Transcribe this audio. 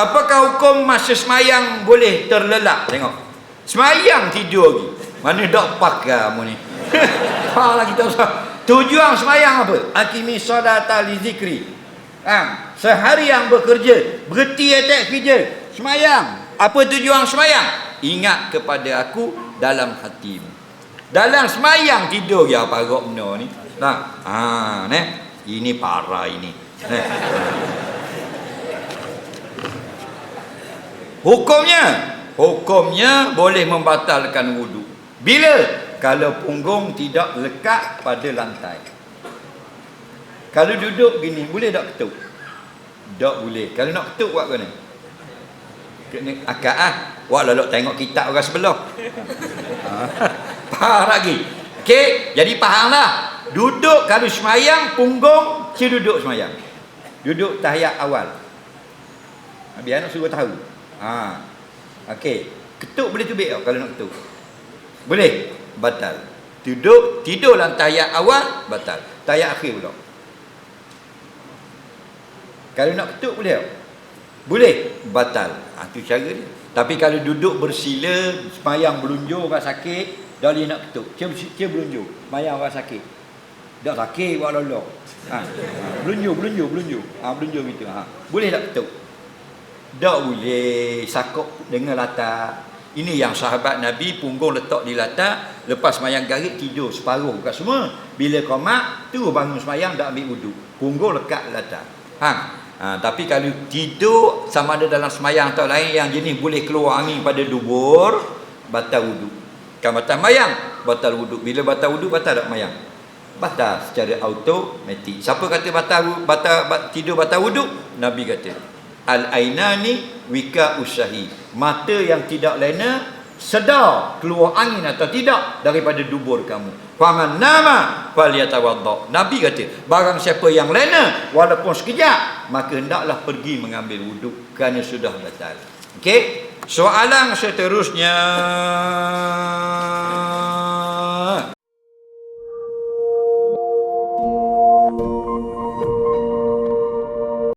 Apakah hukum masa semayang boleh terlelap? Tengok. Semayang tidur lagi. Mana dak pakai kamu ni? ha lagi tak usah. Tujuan semayang apa? Akimi solata li zikri. Ha, sehari yang bekerja, berhenti atas kerja, semayang. Apa tujuan semayang? Ingat kepada aku dalam hatimu. Dalam semayang tidur ya parok benda ni. Nah, ha, ne. Ini parah ini. Ne. Hukumnya, hukumnya boleh membatalkan wudu. Bila? Kalau punggung tidak lekat pada lantai. Kalau duduk gini, boleh tak ketuk? Tak boleh. Kalau nak ketuk buat kena? Kena akak ah. Wah lalu tengok kitab orang sebelah. Ha. Faham lagi? Okey, jadi fahamlah. Duduk kalau semayang, punggung, si duduk semayang. Duduk tahiyat awal. Biar nak suruh tahu. Ha. Okey. Ketuk boleh tubik tak kalau nak ketuk? Boleh? Batal. Duduk, tidur dalam tahiyat awal, batal. Tahiyat akhir pula. Kalau nak ketuk boleh tak? Boleh? Batal. Ha, tu cara dia. Tapi kalau duduk bersila, semayang berunjur orang sakit, dah boleh nak ketuk. Cia, cia berunjur. Semayang orang sakit. Dah sakit buat lolok. Ha. ha. Berunjur, berunjur, berunjur. Ha, berunjur gitu. Ha. Boleh tak ketuk? Tak boleh sakut dengan latar. Ini yang sahabat Nabi punggung letak di latar, lepas semayang garik tidur separuh bukan semua. Bila komak, tu bangun semayang dah ambil wuduk. Punggung lekat latar. Ha. ha. tapi kalau tidur sama ada dalam semayang atau lain yang jenis boleh keluar angin pada dubur, batal wuduk. Kan batal mayang, batal wuduk. Bila batal wuduk, batal tak mayang? Batal secara automatik. Siapa kata batal, batal, batal tidur batal wuduk? Nabi kata, Al-ainani wika usahi. Mata yang tidak lena sedar keluar angin atau tidak daripada dubur kamu. Faman nama falyatawadda. Nabi kata, barang siapa yang lena walaupun sekejap, maka hendaklah pergi mengambil wuduk kerana sudah batal. Okey? Soalan seterusnya